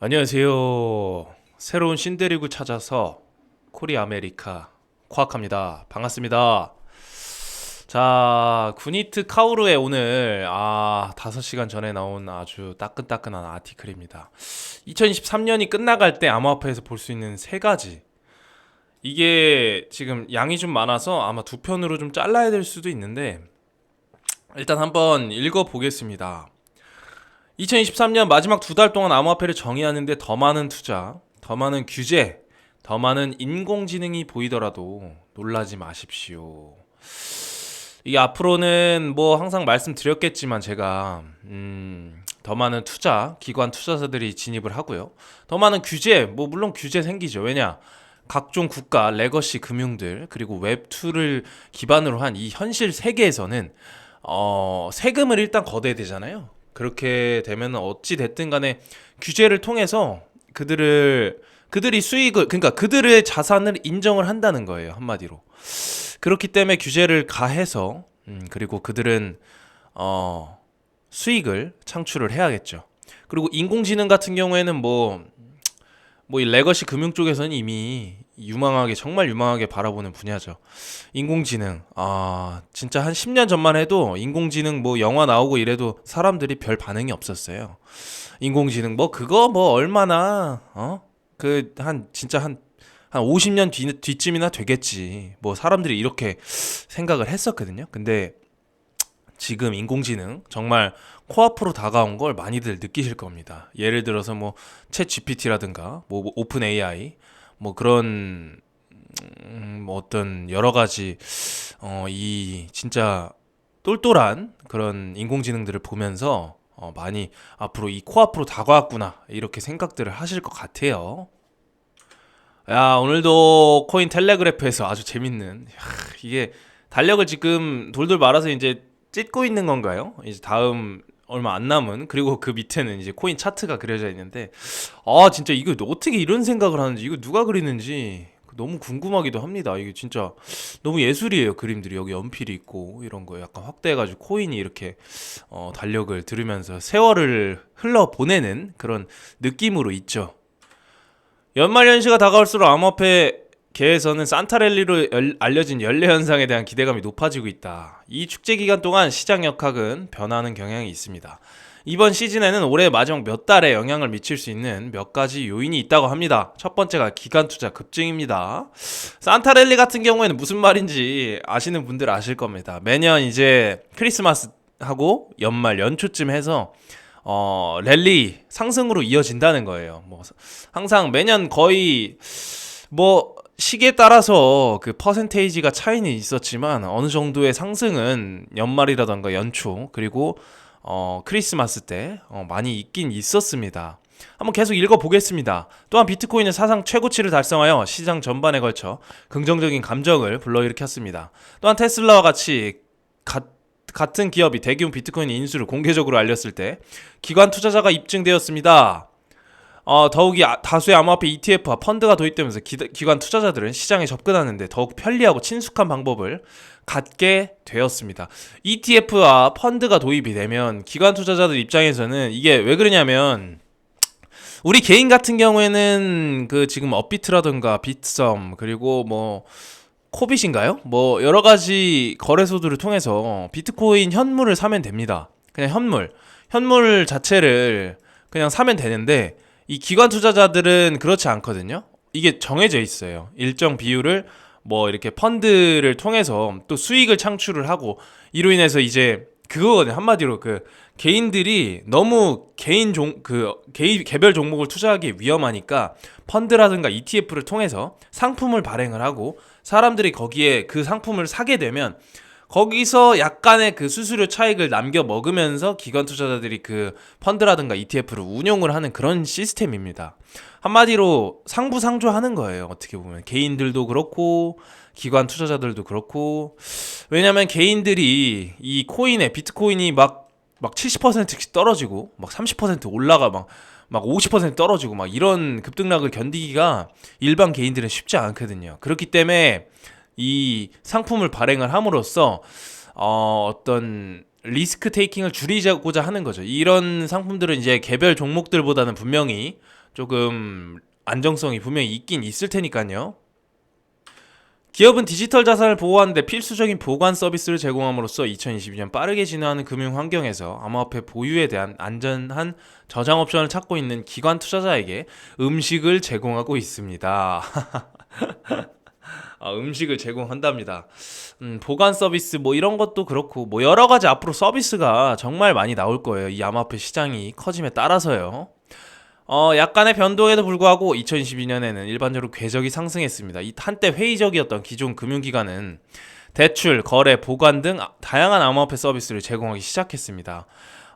안녕하세요. 새로운 신데리그 찾아서 코리 아메리카 코악합니다. 반갑습니다. 자, 구니트 카우르의 오늘 아, 5시간 전에 나온 아주 따끈따끈한 아티클입니다. 2023년이 끝나갈 때 암호화폐에서 볼 수 있는 세 가지. 이게 지금 양이 좀 많아서 아마 두 편으로 좀 잘라야 될 수도 있는데 일단 한번 읽어 보겠습니다. 2023년 마지막 두 달 동안 암호화폐를 정의하는데 더 많은 투자, 더 많은 규제, 더 많은 인공지능이 보이더라도 놀라지 마십시오. 이게 앞으로는 뭐 항상 말씀드렸겠지만 제가 음, 더 많은 투자, 기관 투자자들이 진입을 하고요. 더 많은 규제, 뭐 물론 규제 생기죠. 왜냐? 각종 국가 레거시 금융들 그리고 웹2를 기반으로 한 이 현실 세계에서는 어, 세금을 일단 걷어야 되잖아요. 그렇게 되면 어찌 됐든 간에 규제를 통해서 그들을 그들이 수익을 그러니까 그들의 자산을 인정을 한다는 거예요 한마디로. 그렇기 때문에 규제를 가해서 음, 그리고 그들은 어 수익을 창출을 해야겠죠. 그리고 인공지능 같은 경우에는 뭐 뭐 이 레거시 금융 쪽에서는 이미 유망하게 정말 유망하게 바라보는 분야죠. 인공지능. 아, 진짜 한 10년 전만 해도 인공지능 뭐 영화 나오고 이래도 사람들이 별 반응이 없었어요. 인공지능 뭐 그거 뭐 얼마나 어? 그 한 진짜 한한 50년 뒤, 뒤쯤이나 되겠지. 뭐 사람들이 이렇게 생각을 했었거든요. 근데 지금 인공지능 정말 코앞으로 다가온 걸 많이들 느끼실 겁니다. 예를 들어서 뭐 챗 GPT라든가 뭐 오픈 AI 뭐 그런 음, 뭐 어떤 여러 가지 어, 이 진짜 똘똘한 그런 인공지능들을 보면서 어, 많이 앞으로 이 코앞으로 다가왔구나 이렇게 생각들을 하실 것 같아요. 야 오늘도 코인 텔레그래프에서 아주 재밌는 야, 이게 달력을 지금 돌돌 말아서 이제 찢고 있는 건가요? 이제 다음 얼마 안 남은 그리고 그 밑에는 이제 코인 차트가 그려져 있는데 아 진짜 이거 어떻게 이런 생각을 하는지 이거 누가 그리는지 너무 궁금하기도 합니다. 이게 진짜 너무 예술이에요. 그림들이 여기 연필이 있고 이런 거 약간 확대해가지고 코인이 이렇게 어, 달력을 들으면서 세월을 흘러 보내는 그런 느낌으로 있죠. 연말 연시가 다가올수록 암호화폐 계에서는 산타랠리로 열- 알려진 연례 현상에 대한 기대감이 높아지고 있다. 이 축제 기간 동안 시장 역학은 변하는 경향이 있습니다. 이번 시즌에는 올해 마지막 몇 달에 영향을 미칠 수 있는 몇 가지 요인이 있다고 합니다. 첫 번째가 기간 투자 급증입니다. 산타랠리 같은 경우에는 무슨 말인지 아시는 분들 아실 겁니다. 매년 이제 크리스마스 하고 연말 연초쯤 해서 어, 랠리 상승으로 이어진다는 거예요. 뭐 항상 매년 거의 뭐 시기에 따라서 그 퍼센테이지가 차이는 있었지만 어느 정도의 상승은 연말이라던가 연초 그리고 어 크리스마스 때 어, 많이 있긴 있었습니다. 한번 계속 읽어 보겠습니다. 또한 비트코인은 사상 최고치를 달성하여 시장 전반에 걸쳐 긍정적인 감정을 불러일으켰습니다. 또한 테슬라와 같이 가- 같은 기업이 대규모 비트코인 인수를 공개적으로 알렸을 때 기관 투자자가 입증되었습니다. 어, 더욱이 아- 다수의 암호화폐 ETF와 펀드가 도입되면서 기, 기관 투자자들은 시장에 접근하는데 더욱 편리하고 친숙한 방법을 갖게 되었습니다. ETF와 펀드가 도입이 되면 기관 투자자들 입장에서는 이게 왜 그러냐면 우리 개인 같은 경우에는 그 지금 업비트라든가 빗썸 그리고 뭐 코빗인가요? 뭐 여러 가지 거래소들을 통해서 비트코인 현물을 사면 됩니다. 그냥 현물. 현물 자체를 그냥 사면 되는데 이 기관 투자자들은 그렇지 않거든요. 이게 정해져 있어요. 일정 비율을 뭐 이렇게 펀드를 통해서 또 수익을 창출을 하고 이로 인해서 이제 그거거든요. 한마디로 그 개인들이 너무 개인 종 그 개인 개별 종목을 투자하기 위험하니까 펀드라든가 ETF를 통해서 상품을 발행을 하고 사람들이 거기에 그 상품을 사게 되면 거기서 약간의 그 수수료 차익을 남겨 먹으면서 기관 투자자들이 그 펀드라든가 ETF를 운용을 하는 그런 시스템입니다. 한마디로 상부상조하는 거예요. 어떻게 보면 개인들도 그렇고 기관 투자자들도 그렇고 왜냐면 개인들이 이 코인에 비트코인이 막 막 70%씩 떨어지고 막 30% 올라가 막 막 50% 떨어지고 막 이런 급등락을 견디기가 일반 개인들은 쉽지 않거든요. 그렇기 때문에 이 상품을 발행을 함으로써 어, 어떤 리스크 테이킹을 줄이고자 하는 거죠. 이런 상품들은 이제 개별 종목들보다는 분명히 조금 안정성이 분명히 있긴 있을 테니까요. 기업은 디지털 자산을 보호하는데 필수적인 보관 서비스를 제공함으로써 2022년 빠르게 진화하는 금융 환경에서 암호화폐 보유에 대한 안전한 저장 옵션을 찾고 있는 기관 투자자에게 음식을 제공하고 있습니다. 아, 음식을 제공한답니다. 음, 보관 서비스 뭐 이런 것도 그렇고 뭐 여러 가지 앞으로 서비스가 정말 많이 나올 거예요. 이 암호화폐 시장이 커짐에 따라서요. 어, 약간의 변동에도 불구하고 2022년에는 일반적으로 궤적이 상승했습니다. 이 한때 회의적이었던 기존 금융기관은 대출, 거래, 보관 등 다양한 암호화폐 서비스를 제공하기 시작했습니다.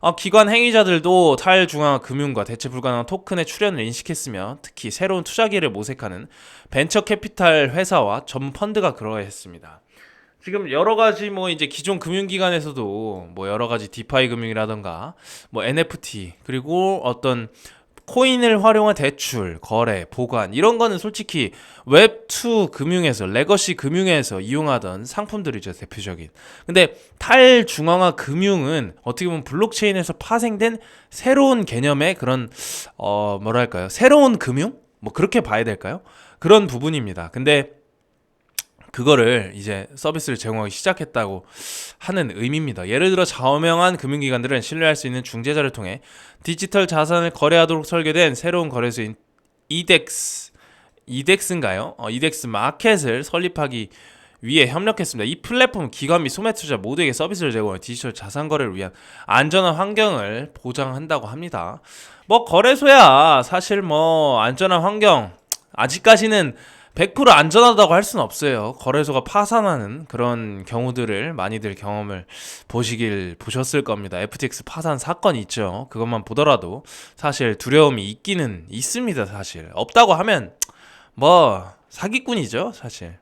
어, 기관 행위자들도 탈중앙화 금융과 대체 불가능한 토큰의 출현을 인식했으며 특히 새로운 투자기를 모색하는 벤처 캐피탈 회사와 전 펀드가 그러했습니다. 지금 여러 가지 뭐 이제 기존 금융기관에서도 뭐 여러 가지 디파이 금융이라던가 뭐 NFT 그리고 어떤 코인을 활용한 대출, 거래, 보관 이런 거는 솔직히 웹2 금융에서 레거시 금융에서 이용하던 상품들이죠 대표적인. 근데 탈중앙화 금융은 어떻게 보면 블록체인에서 파생된 새로운 개념의 그런 어 뭐랄까요 새로운 금융 뭐 그렇게 봐야 될까요? 그런 부분입니다. 근데 그거를 이제 서비스를 제공하기 시작했다고 하는 의미입니다. 예를 들어 자명한 금융기관들은 신뢰할 수 있는 중재자를 통해 디지털 자산을 거래하도록 설계된 새로운 거래소인 이덱스 이덱스인가요? 어, 이덱스 마켓을 설립하기 위해 협력했습니다. 이 플랫폼 기관 및 소매 투자 모두에게 서비스를 제공해 디지털 자산 거래를 위한 안전한 환경을 보장한다고 합니다. 뭐 거래소야 사실 뭐 안전한 환경 아직까지는 100% 안전하다고 할 수는 없어요. 거래소가 파산하는 그런 경우들을 많이들 경험을 보시길 보셨을 겁니다. FTX 파산 사건 있죠. 그것만 보더라도 사실 두려움이 있기는 있습니다. 사실 없다고 하면 뭐 사기꾼이죠. 사실.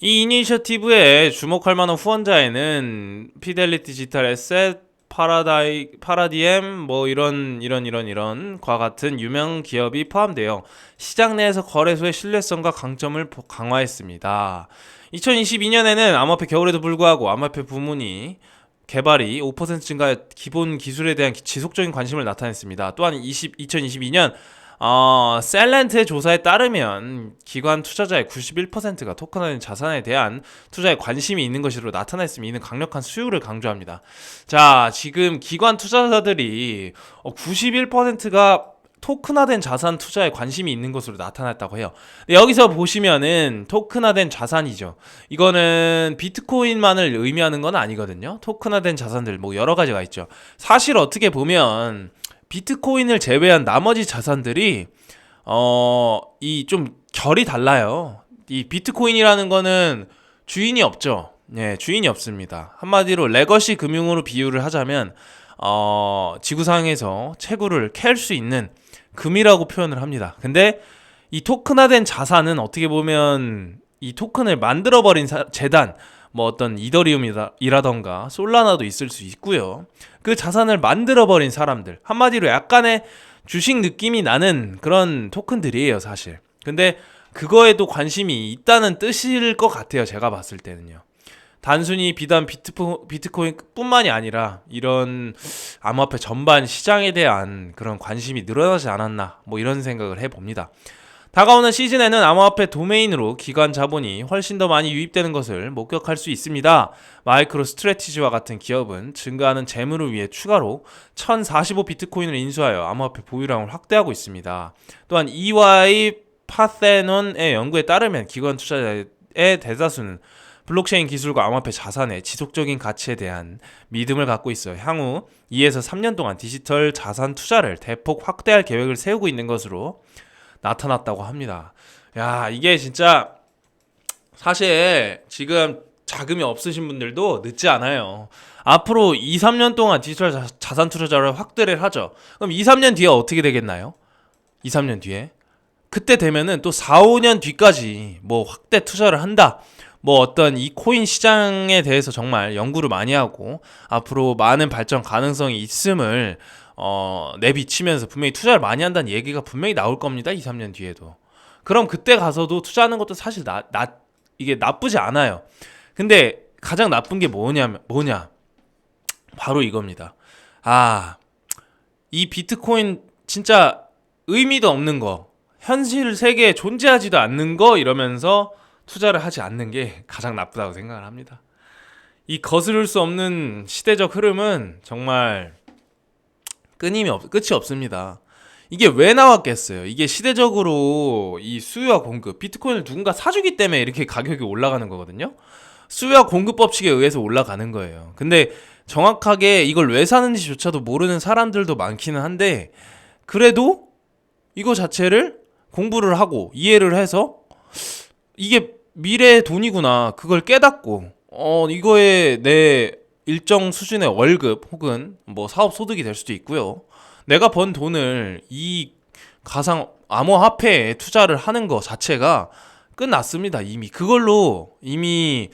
이 이니셔티브에 주목할 만한 후원자에는 피델리티 디지털 에셋, 파라다이 파라디엠 뭐 이런 이런 이런 이런과 같은 유명 기업이 포함되어 시장 내에서 거래소의 신뢰성과 강점을 강화했습니다. 2022년에는 암호화폐 겨울에도 불구하고 암호화폐 부문이 개발이 5% 증가해 기본 기술에 대한 지속적인 관심을 나타냈습니다. 또한 20, 2022년 어, 셀렌트의 조사에 따르면 기관 투자자의 91%가 토큰화된 자산에 대한 투자에 관심이 있는 것으로 나타났으며 이는 강력한 수요를 강조합니다. 자, 지금 기관 투자자들이 91%가 토큰화된 자산 투자에 관심이 있는 것으로 나타났다고 해요. 여기서 보시면은 토큰화된 자산이죠. 이거는 비트코인만을 의미하는 건 아니거든요. 토큰화된 자산들 뭐 여러 가지가 있죠. 사실 어떻게 보면 비트코인을 제외한 나머지 자산들이 어, 이 좀 결이 달라요. 이 비트코인이라는 거는 주인이 없죠. 예, 주인이 없습니다. 한마디로 레거시 금융으로 비유를 하자면 어, 지구상에서 채굴을 캘 수 있는 금이라고 표현을 합니다. 근데 이 토큰화된 자산은 어떻게 보면 이 토큰을 만들어버린 사, 재단, 뭐 어떤 이더리움이라던가 솔라나도 있을 수 있고요. 그 자산을 만들어버린 사람들 한마디로 약간의 주식 느낌이 나는 그런 토큰들이에요, 사실. 근데 그거에도 관심이 있다는 뜻일 것 같아요, 제가 봤을 때는요. 단순히 비단 비트코, 비트코인 뿐만이 아니라 이런 암호화폐 전반 시장에 대한 그런 관심이 늘어나지 않았나 뭐 이런 생각을 해봅니다. 다가오는 시즌에는 암호화폐 도메인으로 기관 자본이 훨씬 더 많이 유입되는 것을 목격할 수 있습니다. 마이크로 스트레티지와 같은 기업은 증가하는 재물을 위해 추가로 1045 비트코인을 인수하여 암호화폐 보유량을 확대하고 있습니다. 또한 EY 파세논의 연구에 따르면 기관 투자자의 대다수는 블록체인 기술과 암호화폐 자산의 지속적인 가치에 대한 믿음을 갖고 있어 향후 2에서 3년 동안 디지털 자산 투자를 대폭 확대할 계획을 세우고 있는 것으로 나타났다고 합니다. 야, 이게 진짜 사실 지금 자금이 없으신 분들도 늦지 않아요. 앞으로 2, 3년 동안 디지털 자 산 투자자를 확대를 하죠. 그럼 2, 3년 뒤에 어떻게 되겠나요? 2, 3년 뒤에? 그때 되면은 또 4, 5년 뒤까지 뭐 확대 투자를 한다. 뭐 어떤 이 코인 시장에 대해서 정말 연구를 많이 하고 앞으로 많은 발전 가능성이 있음을 어, 내비치면서 분명히 투자를 많이 한다는 얘기가 분명히 나올 겁니다. 2, 3년 뒤에도. 그럼 그때 가서도 투자하는 것도 사실 나, 나 이게 나쁘지 않아요. 근데 가장 나쁜 게 뭐냐면 뭐냐? 바로 이겁니다. 아, 이 비트코인 진짜 의미도 없는 거, 현실 세계에 존재하지도 않는 거 이러면서 투자를 하지 않는 게 가장 나쁘다고 생각을 합니다. 이 거스를 수 없는 시대적 흐름은 정말 끊임이 없, 끝이 없습니다. 이게 왜 나왔겠어요? 이게 시대적으로 이 수요와 공급, 비트코인을 누군가 사주기 때문에 이렇게 가격이 올라가는 거거든요. 수요와 공급 법칙에 의해서 올라가는 거예요. 근데 정확하게 이걸 왜 사는지조차도 모르는 사람들도 많기는 한데 그래도 이거 자체를 공부를 하고 이해를 해서 이게 미래의 돈이구나 그걸 깨닫고 어 이거에 내 일정 수준의 월급 혹은 뭐 사업 소득이 될 수도 있고요. 내가 번 돈을 이 가상 암호화폐에 투자를 하는 거 자체가 끝났습니다. 이미 그걸로 이미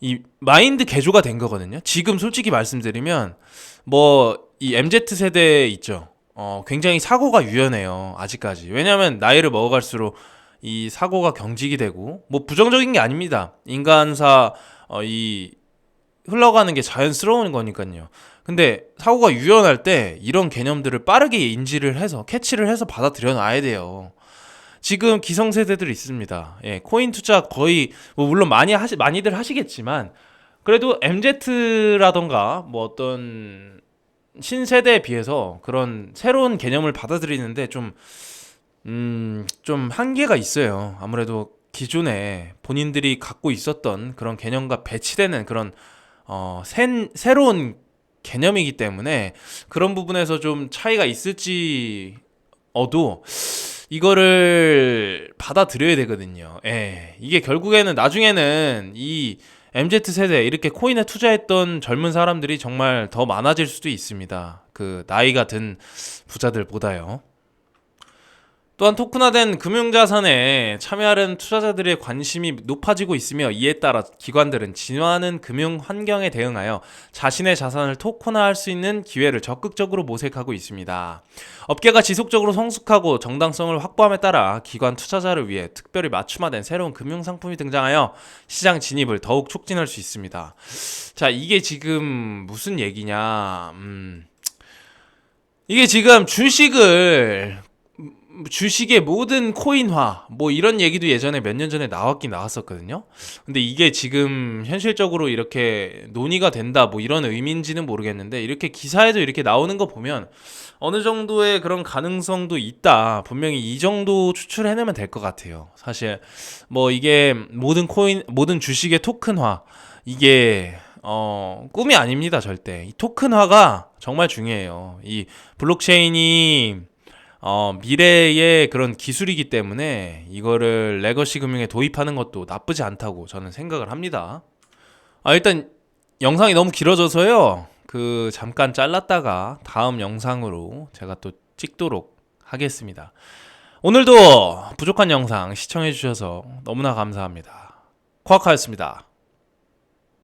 이 마인드 개조가 된 거거든요. 지금 솔직히 말씀드리면 뭐 이 MZ 세대 있죠. 어 굉장히 사고가 유연해요. 아직까지. 왜냐하면 나이를 먹어갈수록 이 사고가 경직이 되고 뭐 부정적인 게 아닙니다. 인간사 어, 이 흘러가는 게 자연스러운 거니까요. 근데 사고가 유연할 때 이런 개념들을 빠르게 인지를 해서 캐치를 해서 받아들여 놔야 돼요. 지금 기성세대들 있습니다. 예, 코인 투자 거의 뭐 물론 많이 하시 많이들 하시겠지만 그래도 MZ라던가 뭐 어떤 신세대에 비해서 그런 새로운 개념을 받아들이는데 좀 음, 좀 한계가 있어요. 아무래도 기존에 본인들이 갖고 있었던 그런 개념과 배치되는 그런 어, 새, 새로운 개념이기 때문에 그런 부분에서 좀 차이가 있을지 어도 이거를 받아들여야 되거든요. 예. 이게 결국에는 나중에는 이 MZ 세대 이렇게 코인에 투자했던 젊은 사람들이 정말 더 많아질 수도 있습니다. 그 나이가 든 부자들보다요. 또한 토큰화된 금융자산에 참여하는 투자자들의 관심이 높아지고 있으며 이에 따라 기관들은 진화하는 금융 환경에 대응하여 자신의 자산을 토큰화할 수 있는 기회를 적극적으로 모색하고 있습니다. 업계가 지속적으로 성숙하고 정당성을 확보함에 따라 기관 투자자를 위해 특별히 맞춤화된 새로운 금융 상품이 등장하여 시장 진입을 더욱 촉진할 수 있습니다. 자, 이게 지금 무슨 얘기냐? 음. 이게 지금 주식을 주식의 모든 코인화 뭐 이런 얘기도 예전에 몇 년 전에 나왔긴 나왔었거든요. 근데 이게 지금 현실적으로 이렇게 논의가 된다 뭐 이런 의미인지는 모르겠는데 이렇게 기사에도 이렇게 나오는 거 보면 어느 정도의 그런 가능성도 있다. 분명히 이 정도 추출해내면 될 것 같아요. 사실 뭐 이게 모든 코인 모든 주식의 토큰화 이게 어 꿈이 아닙니다 절대. 이 토큰화가 정말 중요해요. 이 블록체인이 어, 미래의 그런 기술이기 때문에 이거를 레거시 금융에 도입하는 것도 나쁘지 않다고 저는 생각을 합니다. 아, 일단 영상이 너무 길어져서요. 그 잠깐 잘랐다가 다음 영상으로 제가 또 찍도록 하겠습니다. 오늘도 부족한 영상 시청해 주셔서 너무나 감사합니다. 쿼카였습니다.